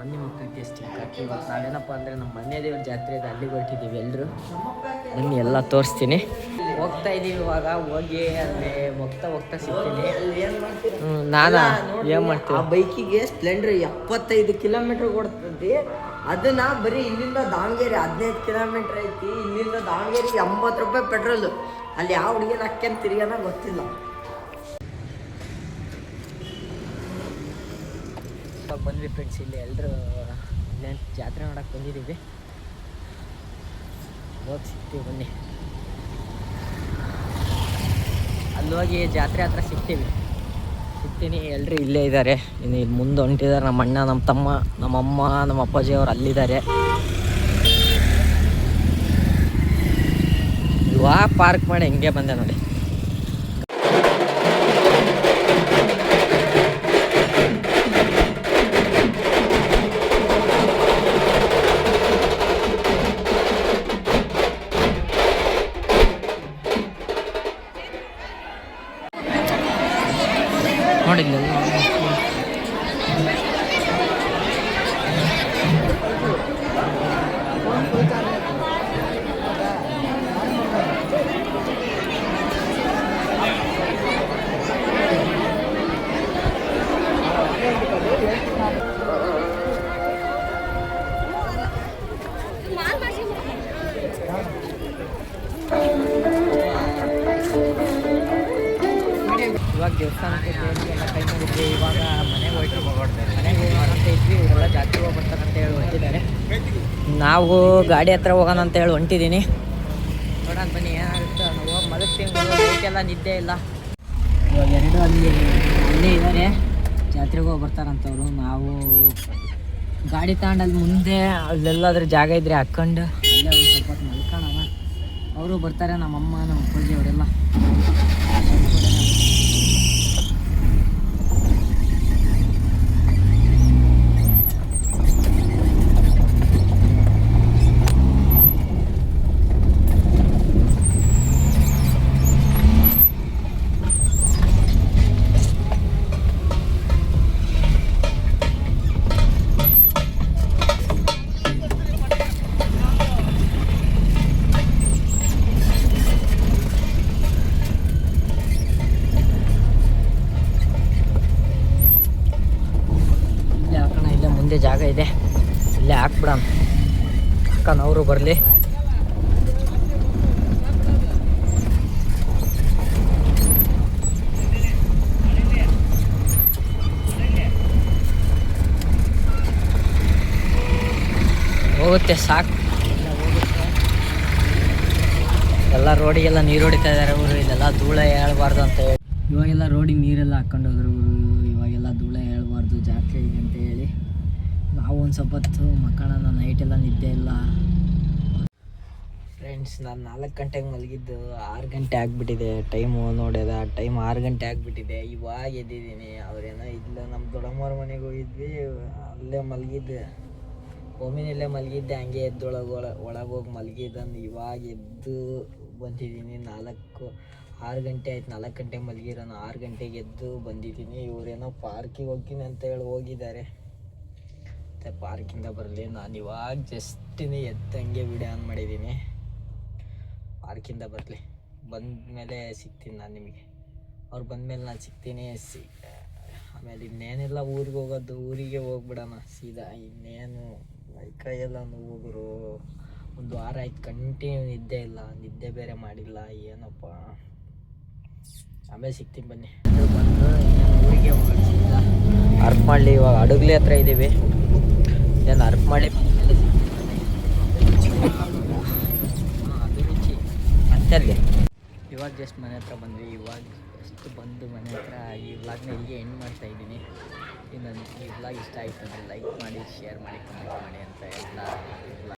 ನಾನು ನಿಮ್ಮ ಎಷ್ಟು ಸ್ಟಿಂಕ್ ಇವತ್ತು ನಾವೇನಪ್ಪ ಅಂದರೆ ನಮ್ಮ ಮನೆ ದೇವ್ರ ಜಾತ್ರೆ ಇದೆ ಅಲ್ಲಿಗೆ ಹೊರಟಿದ್ದೀವಿ ಎಲ್ಲರೂ ಬನ್ನಿ ಎಲ್ಲ ತೋರಿಸ್ತೀನಿ. ಹೋಗ್ತಾ ಇದ್ದೀವಿ ಇವಾಗ ಹೋಗಿ ಅಲ್ಲಿ ಹೋಗ್ತಾ ಹೋಗ್ತಾ ಸಿಗ್ತೀನಿ. ನಾನು? ಏನು ಆ ಮಾಡ್ತೀವಿ ಬೈಕಿಗೆ ಸ್ಪ್ಲೆಂಡರ್ ಎಪ್ಪತ್ತೈದು ಕಿಲೋಮೀಟ್ರ್ ಕೊಡ್ತದೆ ಅದನ್ನು ಬರೀ ಇಲ್ಲಿಂದ ದಾವಣಗೆರೆ ಹದಿನೈದು ಕಿಲೋಮೀಟ್ರ್ ಐತಿ. ಇಲ್ಲಿಂದ ದಾವಣಗೆರೆಗೆ ಎಂಬತ್ತು ರೂಪಾಯಿ ಪೆಟ್ರೋಲು. ಅಲ್ಲಿ ಯಾವ ಹುಡುಗಿನ ಹಾಕ್ಯಂತ ತಿರ್ಗಾನ ಗೊತ್ತಿಲ್ಲ. ಇವಾಗ ಬಂದ್ವಿ ಫ್ರೆಂಡ್ಸ್ ಇಲ್ಲಿ ಎಲ್ಲರೂ ಇಲ್ಲೇನು ಜಾತ್ರೆ ನೋಡೋಕೆ ಬಂದಿದ್ದೀವಿ. ಹೋಗಿ ಸಿಗ್ತೀವಿ ಬನ್ನಿ. ಅಲ್ಲಿ ಹೋಗಿ ಜಾತ್ರೆ ಹತ್ರ ಸಿಗ್ತೀವಿ. ಸಿಗ್ತೀನಿ ಎಲ್ಲರೂ ಇಲ್ಲೇ ಇದ್ದಾರೆ. ಇನ್ನು ಇಲ್ಲಿ ಮುಂದೆ ಹೊಂಟಿದ್ದಾರೆ ನಮ್ಮ ಅಣ್ಣ, ನಮ್ಮ ತಮ್ಮ, ನಮ್ಮ ಅಮ್ಮ, ನಮ್ಮ ಅಪ್ಪಾಜಿ ಅವರು ಅಲ್ಲಿದ್ದಾರೆ. ವಾ ಪಾರ್ಕ್ ಮಾಡಿ ಹಿಂಗೆ ಬಂದೆ ನೋಡಿ. ನೋಡಿ ಇಲ್ಲೆಲ್ಲ ಇವಾಗ ದೇವಸ್ಥಾನಕ್ಕೆ ದೇವರಿಗೆಲ್ಲ ಕೈ ಮಾಡಿದ್ವಿ ಇವಾಗ ಮನೆಗೆ ಹೋಯ್ತು. ಮನೆಗೆ ಹೋಗೋಣಂತ ಇದ್ವಿ ಇವರೆಲ್ಲ ಜಾತ್ರೆಗೆ ಹೋಗಿ ಬರ್ತಾರಂತ ಹೇಳಿ ಹೊಂಟಿದ್ದಾರೆ. ನಾವು ಗಾಡಿ ಹತ್ರ ಹೋಗೋಣ ಅಂತ ಹೇಳಿ ಹೊಂಟಿದ್ದೀನಿ ನೋಡೋಣ ಬನ್ನಿ ಏನಾಗುತ್ತೆ ಹೋಗಿ ಮಲಗ್ತೀವಿ ನೈಟೆಲ್ಲ ನಿದ್ದೆ ಇಲ್ಲ. ಇವಾಗ ಎರಡು ಅಲ್ಲಿ ಅಲ್ಲೇ ಇದ್ದಾರೆ ಜಾತ್ರೆಗೆ ಹೋಗಿ ಬರ್ತಾರಂತವ್ರು. ನಾವು ಗಾಡಿ ತಗೊಂಡು ಅಲ್ಲಿ ಮುಂದೆ ಅಲ್ಲೆಲ್ಲಾದ್ರೂ ಜಾಗ ಇದ್ರೆ ಹಾಕೊಂಡು ಅಲ್ಲೇ ಒಂದು ಸ್ವಲ್ಪ ಮಲ್ಕೊಳ್ಳೋಣ ಅವರು ಬರ್ತಾರೆ, ನಮ್ಮಮ್ಮ ನಮ್ಮ ಅಪ್ಪಾಜಿ ಅವರೆಲ್ಲ ಇಲ್ಲೇ ಮುಂದೆ ಜಾಗ ಇದೆ. ಇಲ್ಲೇ ಹಾಕ್ಬಿಡೋಣ. ಅಕ್ಕನವರು ಬರಲಿ. ಹೋಗುತ್ತೆ, ಸಾಕು. ಎಲ್ಲ ರೋಡಿಗೆಲ್ಲ ನೀರು ಹೊಡಿತಾ ಇದ್ದಾರೆ ಅವರು ಇಲ್ಲೆಲ್ಲ ಧೂಳ ಹೇಳ್ಬಾರ್ದು ಅಂತ ಹೇಳಿ. ಇವಾಗೆಲ್ಲ ರೋಡಿಗೆ ನೀರೆಲ್ಲ ಹಾಕೊಂಡು ಹೋದ್ರು ಒಂದು ಸ್ವಲ್ಪ ಹೊತ್ತು ಮಕ್ಕಳನ್ನ ನೈಟೆಲ್ಲ ನಿದ್ದೆ ಇಲ್ಲ ಫ್ರೆಂಡ್ಸ್ ನಾನು ನಾಲ್ಕು ಗಂಟೆಗೆ ಮಲಗಿದ್ದು ಆರು ಗಂಟೆ ಆಗಿಬಿಟ್ಟಿದೆ. ಟೈಮು ನೋಡಿದೆ ಟೈಮ್ ಆರು ಗಂಟೆ ಆಗಿಬಿಟ್ಟಿದೆ. ಇವಾಗ ಎದ್ದಿದ್ದೀನಿ. ಅವ್ರೇನೋ ಇಲ್ಲ ನಮ್ಮ ದೊಡ್ಡಮ್ಮವ್ರ ಮನೆಗೆ ಹೋಗಿದ್ವಿ, ಅಲ್ಲೇ ಮಲಗಿದ್ದೆ. ಒಮ್ಮಿನಲ್ಲೇ ಮಲಗಿದ್ದೆ, ಹಂಗೆ ಎದ್ದೊಳಗೆ ಒಳ ಒಳಗೆ ಹೋಗಿ ಇವಾಗ ಎದ್ದು ಬಂದಿದ್ದೀನಿ. ನಾಲ್ಕು, ಆರು ಗಂಟೆ ಆಯ್ತು ನಾಲ್ಕು ಗಂಟೆ ಮಲಗಿರೋನು, ಆರು ಗಂಟೆಗೆ ಎದ್ದು ಬಂದಿದ್ದೀನಿ. ಇವರೇನೋ ಪಾರ್ಕಿಗೆ ಹೋಗ್ತೀನಿ ಅಂತ ಹೇಳಿ ಹೋಗಿದ್ದಾರೆ. ಮತ್ತು ಪಾರ್ಕಿಂದ ಬರಲಿ. ನಾನು ಇವಾಗ ಜಸ್ಟಿನೇ ಎತ್ತಂಗೆ ವಿಡಿಯೋ ಆನ್ ಮಾಡಿದ್ದೀನಿ ಪಾರ್ಕಿಂದ ಬರಲಿ. ಬಂದಮೇಲೆ ಸಿಗ್ತೀನಿ ನಾನು ನಿಮಗೆ. ಅವ್ರು ಬಂದಮೇಲೆ ನಾನು ಸಿಗ್ತೀನಿ. ಸಿ, ಆಮೇಲೆ ಇನ್ನೇನೆಲ್ಲ ಊರಿಗೆ ಹೋಗೋದು? ಊರಿಗೆ ಹೋಗ್ಬಿಡೋಣ. ಸೀದಾ ಇನ್ನೇನು? ಕೈಯೆಲ್ಲ ನೋವುಗರು ಒಂದು ವಾರ ಆಯ್ತು. ಕಂಟಿನ್ಯೂ ನಿದ್ದೆ ಇಲ್ಲ. ನಿದ್ದೆ ಬೇರೆ ಮಾಡಿಲ್ಲ. ಏನಪ್ಪ? ಆಮೇಲೆ ಸಿಗ್ತೀನಿ ಬನ್ನಿ. ಊರಿಗೆ ಸೀದಾ. ಮಾಡಲಿ. ಇವಾಗ ಅಡುಗ್ಲಿ ಹತ್ರ ಇದ್ದೀವಿ ಏನು ಅರ್ಪಮಳ್ಳಿ ಮಾಡಿ. ಇವಾಗ ಜಸ್ಟ್ ಮನೆ ಹತ್ರ ಬಂದ್ವಿ, ಇವಾಗ ಜಸ್ಟ್ ಬಂದು ಮನೆ ಹತ್ರ ಈ ವ್ಲಾಗ್ನ ಹೀಗೆ ಎಂಡ್ ಮಾಡ್ತಾ ಇದ್ದೀನಿ. ಇನ್ನು ಈ ವ್ಲಾಗ್ ಇಷ್ಟ ಆಯಿತು ಅಂದರೆ ಲೈಕ್ ಮಾಡಿ ಶೇರ್ ಮಾಡಿ ಕಮೆಂಟ್ ಮಾಡಿ ಅಂತ ಎಲ್ಲ.